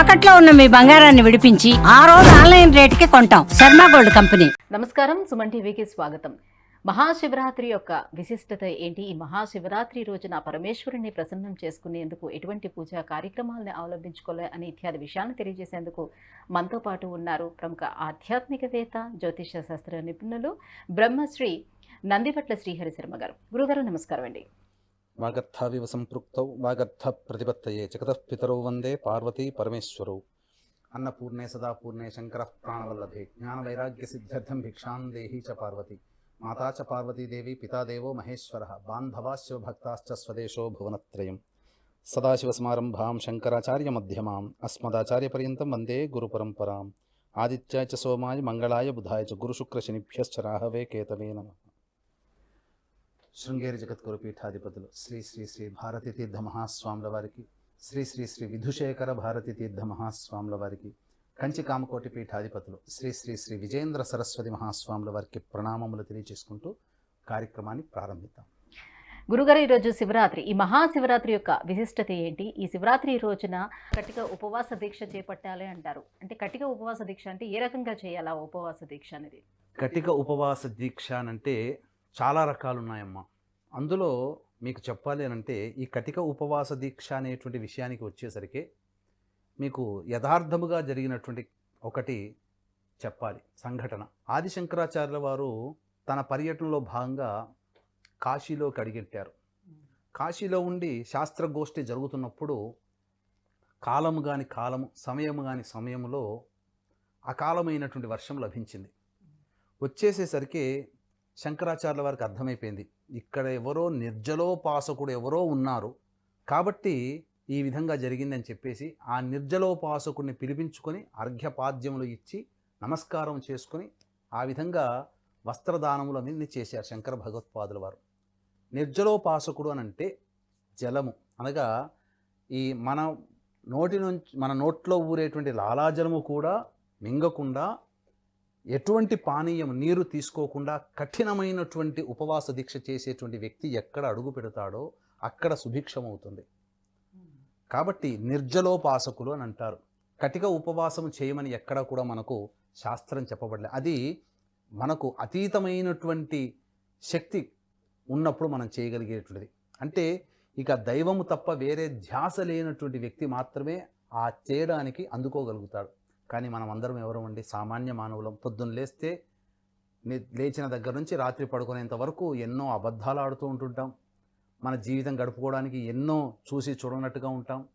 తాకట్లో ఉన్న మీ బంగారాన్ని విడిపించి ఆ రోజు ఆన్లైన్ రేటుకి కొంటాం. Sharma gold company. నమస్కారం సుమన్ టీవీకి స్వాగతం. మహాశివరాత్రి యొక్క విశిష్టత ఏంటి? ఈ మహాశివరాత్రి రోజున పరమేశ్వరుని ప్రసన్నం చేసుకునేందుకు ఎటువంటి పూజా కార్యక్రమాలను అవలంబించుకోవాలి అనే ఇత్యాది విషయాలను తెలియజేసేందుకు మనతో పాటు ఉన్నారు ప్రముఖ ఆధ్యాత్మికవేత్త జ్యోతిష శాస్త్ర నిపుణులు బ్రహ్మశ్రీ నందిపట్ల శ్రీహరి శర్మ గారు. గురుగారు నమస్కారం అండి. వాగర్థావివ సంపృక్తౌ వాగర్థ ప్రతిపత్తయే జగతః పితరౌ వందే పార్వతీ పరమేశ్వరౌ. అన్నపూర్ణే సదాపూర్ణే శంకర ప్రాణవల్లభే జ్ఞానవైరాగ్య సిద్ధ్యర్థం భిక్షాం దేహి చ పార్వతి. మాతా చ పార్వతీదేవి పితాదేవో మహేశ్వర బాంధవా శివభక్తాశ్చ స్వదేశో భువనత్రయం. సదాశివసమారంభాం శంకరాచార్యమధ్యమాం అస్మదాచార్యపర్యంతం వందే గురుపరంపరాం. ఆదిత్యాయ చ సోమాయ మంగళాయ బుధాయ చ గురుశుక్రశనిభ్యశ్చ రాహవే కేతవే నమః. శృంగేరి జగద్గురు పీఠాధిపతులు శ్రీ శ్రీ శ్రీ భారతీ తీర్థ మహాస్వాముల వారికి శ్రీ శ్రీ శ్రీ విధుశేఖర భారతీ తీర్థ మహాస్వాముల వారికి కంచి కామకోటి పీఠాధిపతులు శ్రీ శ్రీ శ్రీ విజేంద్ర సరస్వతి మహాస్వాముల వారికి ప్రణామములు తెలియజేసుకుంటూ కార్యక్రమాన్ని ప్రారంభిద్దాం. గురుగారు ఈరోజు శివరాత్రి. ఈ మహాశివరాత్రి యొక్క విశిష్టత ఏంటి? ఈ శివరాత్రి రోజున కటిక ఉపవాస దీక్ష చేపట్టాలి అంటారు. అంటే కటిక ఉపవాస దీక్ష అంటే ఏ రకంగా చేయాలా ఉపవాస దీక్ష అనేది? కటిక ఉపవాస దీక్ష అంటే చాలా రకాలు ఉన్నాయమ్మా అందులో మీకు చెప్పాలి అని అంటే ఈ కటిక ఉపవాస దీక్ష అనేటువంటి విషయానికి వచ్చేసరికి మీకు యథార్థముగా జరిగినటువంటి ఒకటి చెప్పాలి సంఘటన. ఆదిశంకరాచార్యుల వారు తన పర్యటనలో భాగంగా కాశీలోకి అడిగెట్టారు. కాశీలో ఉండి శాస్త్రగోష్ఠి జరుగుతున్నప్పుడు కాలము కాని కాలము సమయము కాని సమయంలో అకాలమైనటువంటి వర్షం లభించింది. వచ్చేసేసరికి శంకరాచార్యుల వారికి అర్థమైపోయింది. ఇక్కడ ఎవరో నిర్జలోపాసకుడు ఎవరో ఉన్నారు. కాబట్టి ఈ విధంగా జరిగిందని చెప్పేసి ఆ నిర్జలోపాసకుడిని పిలిపించుకొని అర్ఘ్యపాద్యములు ఇచ్చి నమస్కారం చేసుకొని ఆ విధంగా వస్త్రదానములన్నీ చేశారు శంకర భగవత్పాదుల వారు. నిర్జలోపాసకుడు అని అంటే జలము. అనగా ఈ మన నోటి నుంచి మన నోట్లో ఊరేటువంటి లాలాజలము కూడా మింగకుండా ఎటువంటి పానీయం నీరు తీసుకోకుండా కఠినమైనటువంటి ఉపవాస దీక్ష చేసేటువంటి వ్యక్తి ఎక్కడ అడుగు పెడతాడో అక్కడ సుభిక్షమవుతుంది. కాబట్టి నిర్జలోపాసకులు అని అంటారు. కటిక ఉపవాసం చేయమని ఎక్కడ కూడా మనకు శాస్త్రం చెప్పబడలేదు అది మనకు అతీతమైనటువంటి శక్తి ఉన్నప్పుడు మనం చేయగలిగేటువంటిది. అంటే ఇక దైవము తప్ప వేరే ధ్యాస లేనటువంటి వ్యక్తి మాత్రమే ఆ చేయడానికి అందుకోగలుగుతాడు. కానీ మనం అందరం ఎవరు అండి? సామాన్య మానవులం. పొద్దున్న లేస్తే లేచిన దగ్గర నుంచి రాత్రి పడుకునేంత వరకు ఎన్నో అబద్ధాలు ఆడుతూ ఉంటుంటాం. మన జీవితం గడుపుకోవడానికి ఎన్నో చూసి చూడనట్టుగా ఉంటాం.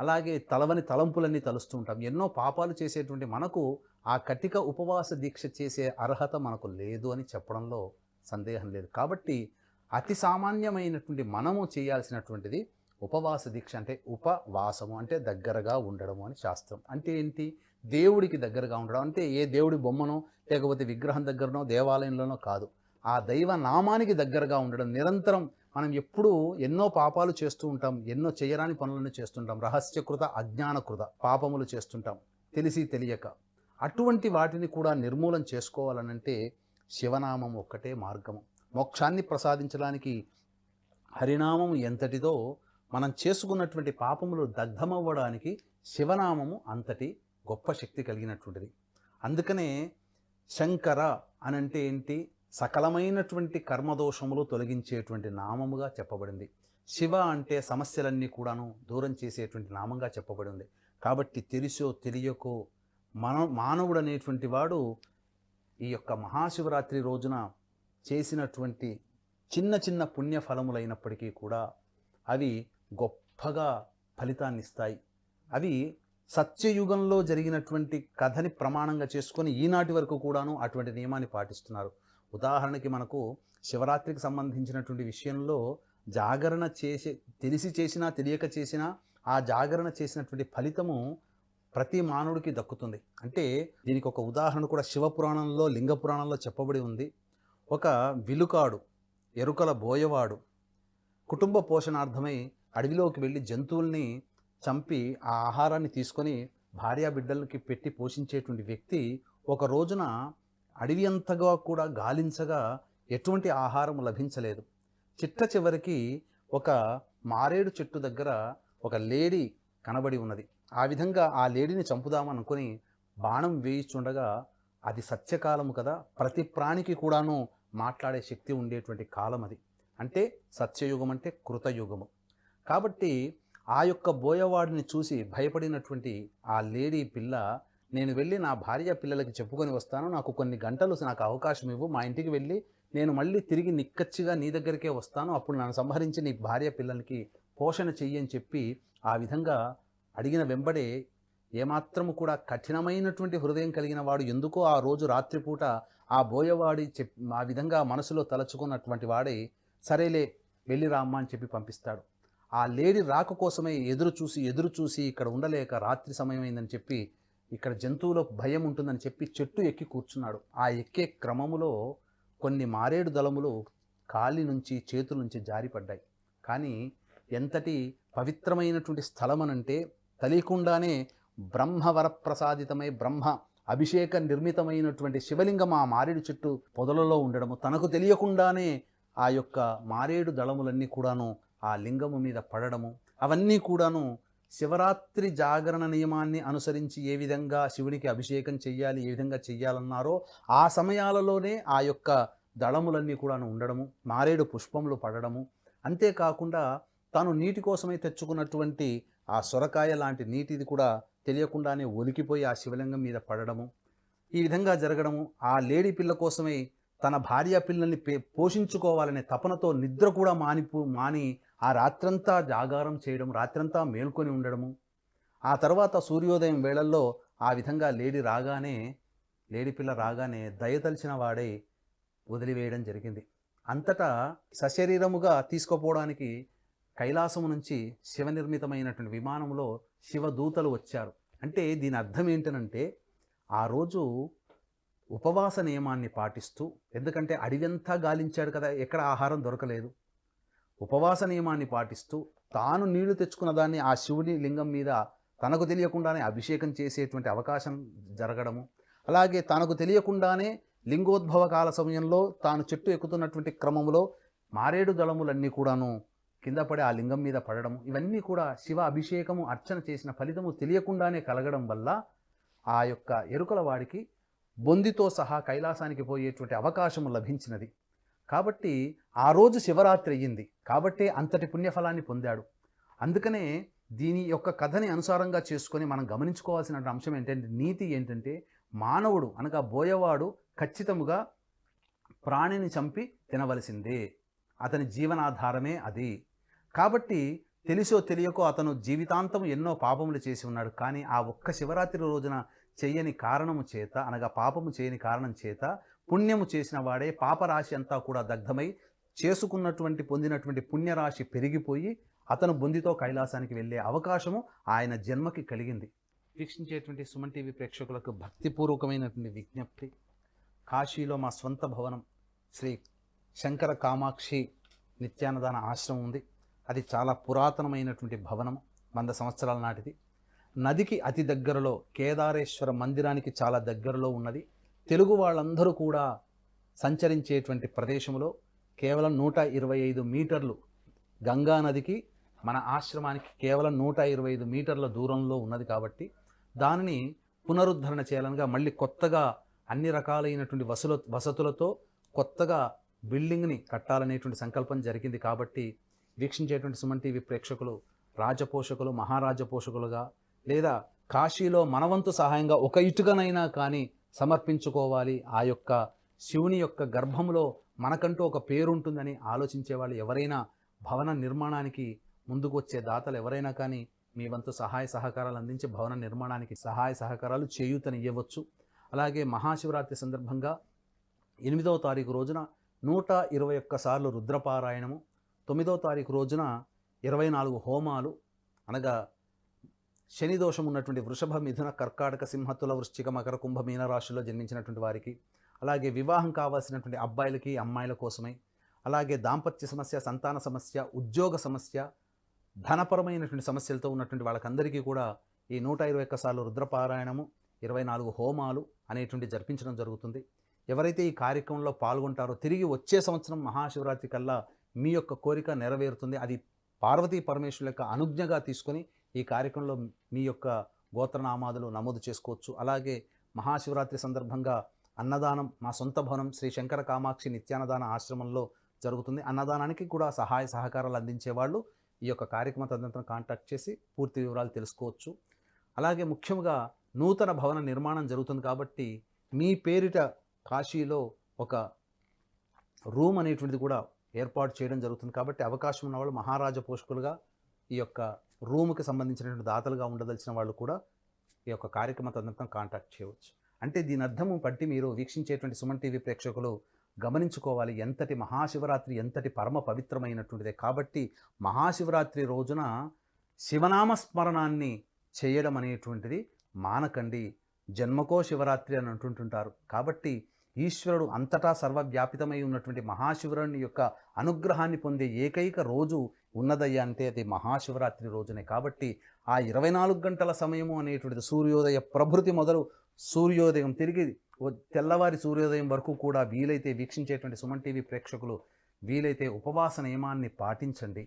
అలాగే తలవని తలంపులన్నీ తలుస్తూ ఉంటాం. ఎన్నో పాపాలు చేసేటువంటి మనకు ఆ కటిక ఉపవాస దీక్ష చేసే అర్హత మనకు లేదు అని చెప్పడంలో సందేహం లేదు. కాబట్టి అతి సామాన్యమైనటువంటి మనము చేయాల్సినటువంటిది ఉపవాస దీక్ష అంటే ఉపవాసము అంటే దగ్గరగా ఉండడము అని శాస్త్రం. అంటే ఏంటి? దేవుడికి దగ్గరగా ఉండడం. అంటే ఏ దేవుడి బొమ్మనో లేకపోతే విగ్రహం దగ్గరనో దేవాలయంలోనో కాదు. ఆ దైవ నామానికి దగ్గరగా ఉండడం నిరంతరం మనం ఎప్పుడూ ఎన్నో పాపాలు చేస్తూ ఉంటాం ఎన్నో చేయరాని పనులను చేస్తుంటాం. రహస్యకృత అజ్ఞానకృత పాపములు చేస్తుంటాం. తెలిసి తెలియక. అటువంటి వాటిని కూడా నిర్మూలన చేసుకోవాలనంటే శివనామం ఒక్కటే మార్గము మోక్షాన్ని ప్రసాదించడానికి హరినామము ఎంతటిదో మనం చేసుకున్నటువంటి పాపములు దగ్ధమవ్వడానికి శివనామము అంతటి గొప్ప శక్తి కలిగినటువంటిది. అందుకనే శంకర అనంటే ఏంటి? సకలమైనటువంటి కర్మదోషములు తొలగించేటువంటి నామముగా చెప్పబడింది. శివ అంటే సమస్యలన్నీ కూడాను దూరం చేసేటువంటి నామంగా చెప్పబడింది. కాబట్టి తెలిసో తెలియకో మన మానవుడు అనేటువంటి వాడు ఈ యొక్క మహాశివరాత్రి రోజున చేసినటువంటి చిన్న చిన్న పుణ్య ఫలములైనప్పటికీ కూడా అవి గొప్పగా ఫలితాన్ని ఇస్తాయి అవి సత్యయుగంలో జరిగినటువంటి కథని ప్రమాణంగా చేసుకొని ఈనాటి వరకు కూడాను అటువంటి నియమాన్ని పాటిస్తున్నారు. ఉదాహరణకి మనకు శివరాత్రికి సంబంధించినటువంటి విషయంలో జాగరణ చేసే తెలిసి చేసినా తెలియక చేసినా ఆ జాగరణ చేసినటువంటి ఫలితము ప్రతి మానవుడికి దక్కుతుంది. అంటే దీనికి ఒక ఉదాహరణ కూడా శివపురాణంలో లింగ పురాణంలో చెప్పబడి ఉంది. ఒక విలుకాడు ఎరుకల బోయవాడు కుటుంబ పోషణార్థమై అడవిలోకి వెళ్ళి జంతువుల్ని చంపి ఆ ఆహారాన్ని తీసుకొని భార్యా బిడ్డలకి పెట్టి పోషించేటువంటి వ్యక్తి ఒక రోజున అడవి అంతగా కూడా గాలించగా ఎటువంటి ఆహారం లభించలేదు. చిట్ట చివరికి ఒక మారేడు చెట్టు దగ్గర ఒక లేడీ కనబడి ఉన్నది. ఆ విధంగా ఆ లేడీని చంపుదామనుకొని బాణం వేయిచుండగా అది సత్యకాలము కదా ప్రతి ప్రాణికి కూడాను మాట్లాడే శక్తి ఉండేటువంటి కాలం అది. అంటే సత్యయుగం అంటే కృతయుగము. కాబట్టి ఆ యొక్క బోయవాడిని చూసి భయపడినటువంటి ఆ లేడీ పిల్ల నేను వెళ్ళి నా భార్య పిల్లలకి చెప్పుకొని వస్తాను. నాకు కొన్ని గంటలు నాకు అవకాశం ఇవ్వు. మా ఇంటికి వెళ్ళి నేను మళ్ళీ తిరిగి నిక్కచ్చిగా నీ దగ్గరికే వస్తాను. అప్పుడు నన్ను సంహరించి నీ భార్య పిల్లలకి పోషణ చెయ్యి అని చెప్పి ఆ విధంగా అడిగిన వెంబడే ఏమాత్రము కూడా కఠినమైనటువంటి హృదయం కలిగిన వాడు ఎందుకో ఆ రోజు రాత్రిపూట ఆ బోయవాడి చెప్ ఆ విధంగా మనసులో తలచుకున్నటువంటి వాడే సరేలే వెళ్ళి రామ్మా అని చెప్పి పంపిస్తాడు. ఆ లేడీ రాక కోసమే ఎదురు చూసి ఎదురు చూసి ఇక్కడ ఉండలేక రాత్రి సమయం అయిందని చెప్పి ఇక్కడ జంతువులకు భయం ఉంటుందని చెప్పి చెట్టు ఎక్కి కూర్చున్నాడు. ఆ ఎక్కే క్రమములో కొన్ని మారేడు దళములు కాలి నుంచి చేతుల నుంచి జారిపడ్డాయి కానీ ఎంతటి పవిత్రమైనటువంటి స్థలం అనంటే తెలియకుండానే బ్రహ్మవరప్రసాదితమై బ్రహ్మ అభిషేక నిర్మితమైనటువంటి శివలింగం ఆ మారేడు చెట్టు పొదలలో ఉండడము. తనకు తెలియకుండానే ఆ యొక్క మారేడు దళములన్నీ కూడాను ఆ లింగము మీద పడడము అవన్నీ కూడాను శివరాత్రి జాగరణ నియమాన్ని అనుసరించి ఏ విధంగా శివునికి అభిషేకం చెయ్యాలి ఏ విధంగా చెయ్యాలన్నారో ఆ సమయాలలోనే ఆ యొక్క దళములన్నీ కూడాను ఉండడము మారేడు పుష్పములు పడడము. అంతేకాకుండా తాను నీటి కోసమై తెచ్చుకున్నటువంటి ఆ సొరకాయ లాంటి నీటిది కూడా తెలియకుండానే ఒలికిపోయి ఆ శివలింగం మీద పడడము. ఈ విధంగా జరగడము ఆ లేడీ పిల్ల కోసమై తన భార్య పిల్లల్ని పే పోషించుకోవాలనే తపనతో నిద్ర కూడా మానిపు మాని ఆ రాత్రంతా జాగారం చేయడం రాత్రంతా మేల్కొని ఉండడము. ఆ తర్వాత సూర్యోదయం వేళల్లో ఆ విధంగా లేడి రాగానే లేడి పిల్ల రాగానే దయతలిచిన వాడై వదిలివేయడం జరిగింది. అంతటా సశరీరముగా తీసుకుపోవడానికి కైలాసము నుంచి శివనిర్మితమైనటువంటి విమానంలో శివదూతలు వచ్చారు. అంటే దీని అర్థం ఏంటనంటే ఆ రోజు ఉపవాస నియమాన్ని పాటిస్తూ ఎందుకంటే అడివంతా గాలించాడు కదా ఎక్కడ ఆహారం దొరకలేదు. ఉపవాస నియమాన్ని పాటిస్తూ తాను నీళ్ళు తెచ్చుకున్న దాన్ని ఆ శివుని లింగం మీద తనకు తెలియకుండానే అభిషేకం చేసేటువంటి అవకాశం జరగడము. అలాగే తనకు తెలియకుండానే లింగోద్భవ కాల సమయంలో తాను చెట్టు ఎక్కుతున్నటువంటి క్రమంలో మారేడు దళములన్నీ కూడాను కింద పడి ఆ లింగం మీద పడడం ఇవన్నీ కూడా శివ అభిషేకము అర్చన చేసిన ఫలితము తెలియకుండానే కలగడం వల్ల ఆ యొక్క ఎరుకల వాడికి బొందితో సహా కైలాసానికి పోయేటువంటి అవకాశము లభించినది. కాబట్టి ఆ రోజు శివరాత్రి అయ్యింది. కాబట్టి అంతటి పుణ్యఫలాన్ని పొందాడు. అందుకనే దీని యొక్క కథని అనుసారంగా చేసుకొని మనం గమనించుకోవాల్సిన అంశం ఏంటంటే నీతి ఏంటంటే మానవుడు అనగా బోయవాడు ఖచ్చితముగా ప్రాణిని చంపి తినవలసిందే. అతని జీవనాధారమే అది. కాబట్టి తెలిసో తెలియకో అతను జీవితాంతం ఎన్నో పాపములు చేసి ఉన్నాడు. కానీ ఆ ఒక్క శివరాత్రి రోజున చేయని కారణము చేత అనగా పాపము చేయని కారణం చేత పుణ్యము చేసిన వాడే పాపరాశి అంతా కూడా దగ్ధమై చేసుకున్నటువంటి పొందినటువంటి పుణ్యరాశి పెరిగిపోయి అతను బొందితో కైలాసానికి వెళ్ళే అవకాశము ఆయన జన్మకి కలిగింది. వీక్షించేటువంటి సుమన్ టీవీ ప్రేక్షకులకు భక్తిపూర్వకమైనటువంటి విజ్ఞప్తి. కాశీలో మా స్వంత భవనం శ్రీ శంకర కామాక్షి నిత్యాన్నదాన ఆశ్రమం ఉంది. అది చాలా పురాతనమైనటువంటి భవనం వంద సంవత్సరాల నాటిది. నదికి అతి దగ్గరలో కేదారేశ్వర మందిరానికి చాలా దగ్గరలో ఉన్నది. తెలుగు వాళ్ళందరూ కూడా సంచరించేటువంటి ప్రదేశంలో కేవలం నూట ఇరవై ఐదు మీటర్లు గంగా నదికి మన ఆశ్రమానికి కేవలం నూట ఇరవై ఐదు మీటర్ల దూరంలో ఉన్నది కాబట్టి దానిని పునరుద్ధరణ చేయాలనగా మళ్ళీ కొత్తగా అన్ని రకాలైనటువంటి వసుల వసతులతో కొత్తగా బిల్డింగ్ని కట్టాలనేటువంటి సంకల్పం జరిగింది కాబట్టి వీక్షించేటువంటి సుమన్ టీవీ ప్రేక్షకులు రాజపోషకులు మహారాజ పోషకులుగా లేదా కాశీలో మనవంతు సహాయంగా ఒక ఇటుకనైనా కానీ సమర్పించుకోవాలి. ఆ యొక్క శివుని యొక్క గర్భంలో మనకంటూ ఒక పేరుంటుందని ఆలోచించేవాళ్ళు ఆలోచించే వాళ్ళు ఎవరైనా భవన నిర్మాణానికి ముందుకు వచ్చే దాతలు ఎవరైనా కానీ మీ వంతు సహాయ సహకారాలు అందించి భవన నిర్మాణానికి సహాయ సహకారాలు చేయూతనివ్వవచ్చు అలాగే మహాశివరాత్రి సందర్భంగా ఎనిమిదవ తారీఖు రోజున నూట ఇరవై ఒక్క సార్లు రుద్రపారాయణము తొమ్మిదవ తారీఖు రోజున ఇరవై నాలుగు హోమాలు అనగా శని దోషం ఉన్నటువంటి వృషభ మిథున కర్కాటక సింహతుల వృశ్చిక మకర కుంభ మీన రాశిలో జన్మించినటువంటి వారికి అలాగే వివాహం కావాల్సినటువంటి అబ్బాయిలకి అమ్మాయిల కోసమై అలాగే దాంపత్య సమస్య సంతాన సమస్య ఉద్యోగ సమస్య ధనపరమైనటువంటి సమస్యలతో ఉన్నటువంటి వాళ్ళకందరికీ కూడా ఈ నూట ఇరవై ఒక్క సార్లు రుద్రపారాయణము ఇరవై నాలుగు హోమాలు అనేటువంటి జరిపించడం జరుగుతుంది. ఎవరైతే ఈ కార్యక్రమంలో పాల్గొంటారో తిరిగి వచ్చే సంవత్సరం మహాశివరాత్రి కల్లా మీ యొక్క కోరిక నెరవేరుతుంది. అది పార్వతీ పరమేశ్వరుల యొక్క అనుజ్ఞగా తీసుకొని ఈ కార్యక్రమంలో మీ యొక్క గోత్రనామాదులు నమోదు చేసుకోవచ్చు. అలాగే మహాశివరాత్రి సందర్భంగా అన్నదానం మా సొంత భవనం శ్రీ శంకర కామాక్షి నిత్యాన్నదాన ఆశ్రమంలో జరుగుతుంది. అన్నదానానికి కూడా సహాయ సహకారాలు అందించే వాళ్ళు ఈ యొక్క కార్యక్రమ తదనంతరం కాంటాక్ట్ చేసి పూర్తి వివరాలు తెలుసుకోవచ్చు. అలాగే ముఖ్యంగా నూతన భవన నిర్మాణం జరుగుతుంది కాబట్టి మీ పేరిట కాశీలో ఒక రూమ్ అనేటువంటిది కూడా ఏర్పాటు చేయడం జరుగుతుంది. కాబట్టి అవకాశం ఉన్నవాళ్ళు మహారాజ పోషకులుగా ఈ యొక్క రూమ్కి సంబంధించినటువంటి దాతలుగా ఉండదలిచిన వాళ్ళు కూడా ఈ యొక్క కార్యక్రమ తదనంతరం కాంటాక్ట్ చేయవచ్చు. అంటే దీని అర్థము బట్టి మీరు వీక్షించేటువంటి సుమన్ టీవీ ప్రేక్షకులు గమనించుకోవాలి ఎంతటి మహాశివరాత్రి ఎంతటి పరమ పవిత్రమైనటువంటిదే. కాబట్టి మహాశివరాత్రి రోజున శివనామ స్మరణాన్ని చేయడం అనేటువంటిది మానకండి. జన్మకో శివరాత్రి అని అంటుంటుంటారు. కాబట్టి ఈశ్వరుడు అంతటా సర్వవ్యాపితమై ఉన్నటువంటి మహాశివరుని యొక్క అనుగ్రహాన్ని పొందే ఏకైక రోజు ఉన్నదయ్యా అంటే అది మహాశివరాత్రి రోజునే. కాబట్టి ఆ ఇరవై నాలుగు గంటల సమయము అనేటువంటిది సూర్యోదయ ప్రభృతి మొదలు సూర్యోదయం తిరిగి తెల్లవారి సూర్యోదయం వరకు కూడా వీలైతే వీక్షించేటువంటి సుమన్ టీవీ ప్రేక్షకులు వీలైతే ఉపవాస నియమాన్ని పాటించండి.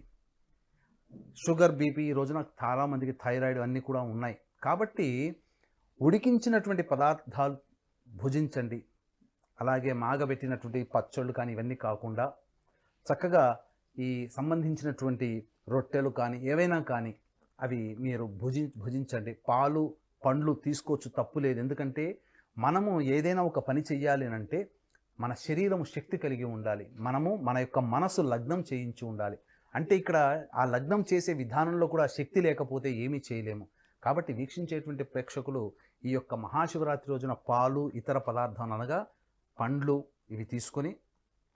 షుగర్ బీపీ ఈ రోజున చాలామందికి థైరాయిడ్ అన్నీ కూడా ఉన్నాయి. కాబట్టి ఉడికించినటువంటి పదార్థాలు భుజించండి. అలాగే మాగబెట్టినటువంటి పచ్చళ్ళు కానీ ఇవన్నీ కాకుండా చక్కగా ఈ సంబంధించినటువంటి రొట్టెలు కానీ ఏవైనా కానీ అవి మీరు భుజి భుజించండి. పాలు పండ్లు తీసుకోవచ్చు తప్పు లేదు. ఎందుకంటే మనము ఏదైనా ఒక పని చెయ్యాలి అని అంటే మన శరీరం శక్తి కలిగి ఉండాలి. మనము మన యొక్క మనసు లగ్నం చేయించి ఉండాలి. అంటే ఇక్కడ ఆ లగ్నం చేసే విధానంలో కూడా శక్తి లేకపోతే ఏమీ చేయలేము. కాబట్టి వీక్షించేటువంటి ప్రేక్షకులు ఈ యొక్క మహాశివరాత్రి రోజున పాలు ఇతర పదార్థాలు అనగా పండ్లు ఇవి తీసుకొని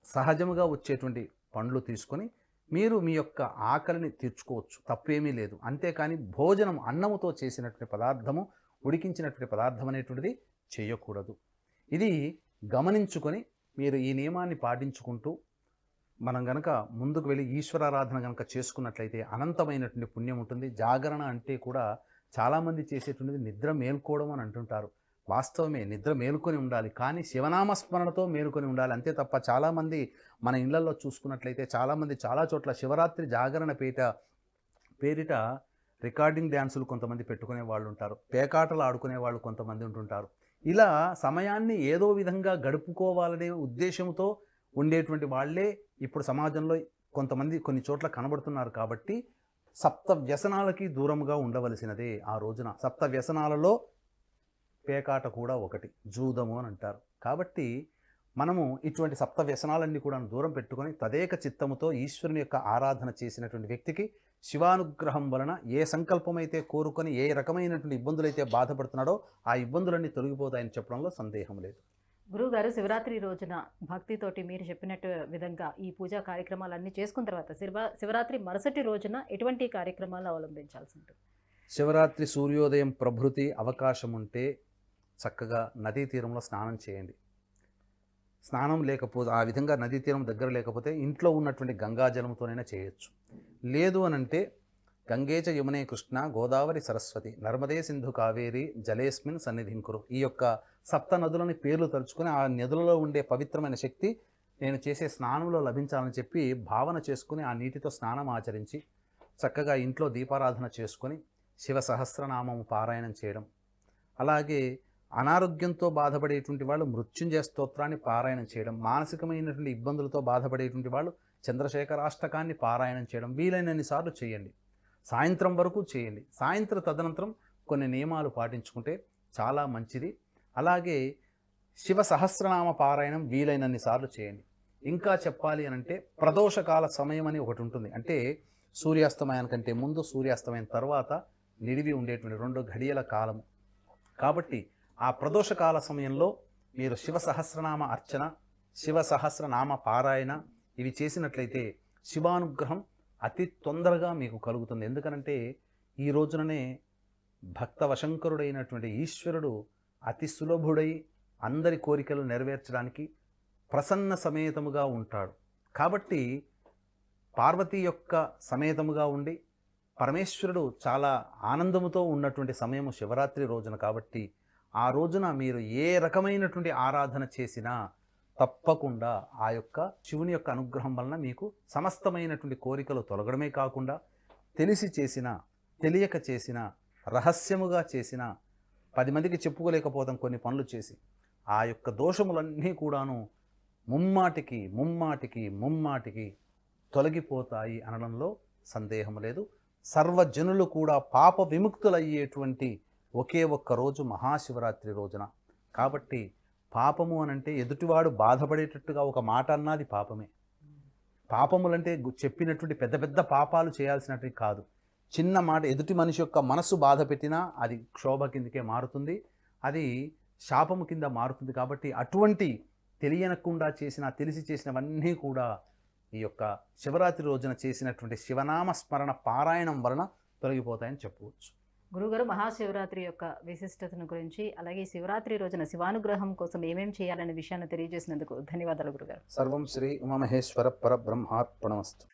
సహజముగా వచ్చేటువంటి పండ్లు తీసుకొని మీరు మీ యొక్క ఆకలిని తీర్చుకోవచ్చు. తప్పేమీ లేదు. అంతేకాని భోజనం అన్నముతో చేసినటువంటి పదార్థము ఉడికించినటువంటి పదార్థం అనేటువంటిది చేయకూడదు. ఇది గమనించుకొని మీరు ఈ నియమాన్ని పాటించుకుంటూ మనం గనక ముందుకు వెళ్ళి ఈశ్వరారాధన గనక చేసుకున్నట్లయితే అనంతమైనటువంటి పుణ్యం ఉంటుంది. జాగరణ అంటే కూడా చాలామంది చేసేటువంటిది నిద్ర మేల్కోవడం అని అంటుంటారు. వాస్తవమే నిద్ర మేలుకొని ఉండాలి. కానీ శివనామ స్మరణతో మేలుకొని ఉండాలి. అంతే తప్ప చాలామంది మన ఇళ్ళలో చూసుకున్నట్లయితే చాలామంది చాలా చోట్ల శివరాత్రి జాగరణ పేట పేరిట రికార్డింగ్ డ్యాన్సులు కొంతమంది పెట్టుకునే వాళ్ళు ఉంటారు. పేకాటలు ఆడుకునే వాళ్ళు కొంతమంది ఉంటుంటారు. ఇలా సమయాన్ని ఏదో విధంగా గడుపుకోవాలనే ఉద్దేశంతో ఉండేటువంటి వాళ్ళే ఇప్పుడు సమాజంలో కొంతమంది కొన్ని చోట్ల కనబడుతున్నారు కాబట్టి సప్త వ్యసనాలకి దూరంగా ఉండవలసినదే ఆ రోజున. సప్త వ్యసనాలలో పేకాట కూడా ఒకటి. జూదము అని అంటారు. కాబట్టి మనము ఇటువంటి సప్త వ్యసనాలన్నీ కూడా దూరం పెట్టుకొని తదేక చిత్తముతో ఈశ్వరుని యొక్క ఆరాధన చేసినటువంటి వ్యక్తికి శివానుగ్రహం వలన ఏ సంకల్పమైతే కోరుకొని ఏ రకమైనటువంటి ఇబ్బందులైతే బాధపడుతున్నాడో ఆ ఇబ్బందులన్నీ తొలగిపోతాయని చెప్పడంలో సందేహం లేదు. గురువుగారు శివరాత్రి రోజున భక్తితోటి మీరు చెప్పినట్టు విధంగా ఈ పూజా కార్యక్రమాలన్నీ చేసుకున్న తర్వాత శివ శివరాత్రి మరుసటి రోజున ఎటువంటి కార్యక్రమాలు అవలంబించాల్సి ఉంటుంది? శివరాత్రి సూర్యోదయం ప్రభృతి అవకాశం ఉంటే చక్కగా నదీ తీరంలో స్నానం చేయండి. స్నానం లేకపోతే ఆ విధంగా నదీ తీరం దగ్గర లేకపోతే ఇంట్లో ఉన్నటువంటి గంగాజలంతోనైనా చేయొచ్చు. లేదు అనంటే గంగేచ యమునే కృష్ణ గోదావరి సరస్వతి నర్మదే సింధు కావేరి జలేస్మిన్ సన్నిధింకురు ఈ యొక్క సప్త నదులని పేర్లు తలుచుకొని ఆ నదులలో ఉండే పవిత్రమైన శక్తి నేను చేసే స్నానంలో లభించాలని చెప్పి భావన చేసుకుని ఆ నీటితో స్నానం ఆచరించి చక్కగా ఇంట్లో దీపారాధన చేసుకొని శివ సహస్రనామము పారాయణం చేయడం. అలాగే అనారోగ్యంతో బాధపడేటువంటి వాళ్ళు మృత్యుంజయ స్తోత్రాన్ని పారాయణం చేయడం మానసికమైనటువంటి ఇబ్బందులతో బాధపడేటువంటి వాళ్ళు చంద్రశేఖరాష్టకాన్ని పారాయణం చేయడం వీలైనన్ని సార్లు చేయండి. సాయంత్రం వరకు చేయండి. సాయంత్రం తదనంతరం కొన్ని నియమాలు పాటించుకుంటే చాలా మంచిది. అలాగే శివ సహస్రనామ పారాయణం వీలైనన్ని సార్లు చేయండి. ఇంకా చెప్పాలి అని అంటే ప్రదోషకాల సమయం అని ఒకటి ఉంటుంది. అంటే సూర్యాస్తమయానికంటే ముందు సూర్యాస్తమయం తర్వాత నిడివి ఉండేటువంటి రెండు ఘడియల కాలము. కాబట్టి ఆ ప్రదోషకాల సమయంలో మీరు శివ సహస్రనామ అర్చన శివ సహస్రనామ పారాయణ ఇవి చేసినట్లయితే శివానుగ్రహం అతి తొందరగా మీకు కలుగుతుంది. ఎందుకనంటే ఈ రోజుననే భక్త వశంకరుడైనటువంటి ఈశ్వరుడు అతి సులభుడై అందరి కోరికలు నెరవేర్చడానికి ప్రసన్న సమేతముగా ఉంటాడు. కాబట్టి పార్వతి యొక్క సమేతముగా ఉండి పరమేశ్వరుడు చాలా ఆనందముతో ఉన్నటువంటి సమయము శివరాత్రి రోజున కాబట్టి ఆ రోజున మీరు ఏ రకమైనటువంటి ఆరాధన చేసినా తప్పకుండా ఆ యొక్క శివుని యొక్క అనుగ్రహం వలన మీకు సమస్తమైనటువంటి కోరికలు తొలగడమే కాకుండా తెలిసి చేసిన తెలియక చేసిన రహస్యముగా చేసిన పది మందికి చెప్పుకోలేకపోతాం కొన్ని పనులు చేసి ఆ యొక్క దోషములన్నీ కూడాను ముమ్మాటికి ముమ్మాటికి ముమ్మాటికి తొలగిపోతాయి అనడంలో సందేహం లేదు. సర్వజనులు కూడా పాప విముక్తులయ్యేటువంటి ఒకే ఒక్క రోజు మహాశివరాత్రి రోజున. కాబట్టి పాపము అనంటే ఎదుటివాడు బాధపడేటట్టుగా ఒక మాట అన్నది పాపమే. పాపములంటే చెప్పినటువంటి పెద్ద పెద్ద పాపాలు చేయాల్సినట్టు కాదు. చిన్న మాట ఎదుటి మనిషి యొక్క మనసు బాధ పెట్టినా అది క్షోభ కిందకే మారుతుంది. అది శాపము కింద మారుతుంది కాబట్టి అటువంటి తెలియనకుండా చేసిన తెలిసి చేసినవన్నీ కూడా ఈ యొక్క శివరాత్రి రోజున చేసినటువంటి శివనామ స్మరణ పారాయణం వలన తొలగిపోతాయని చెప్పవచ్చు. గురుగారు మహాశివరాత్రి యొక్క విశిష్టతను గురించి అలాగే శివరాత్రి రోజున శివానుగ్రహం కోసం ఏమేం చేయాలనే విషయాన్ని తెలియజేసినందుకు ధన్యవాదాలు గురుగారు. సర్వం శ్రీ ఉమామహేశ్వర పరబ్రహ్మార్పణమస్తు.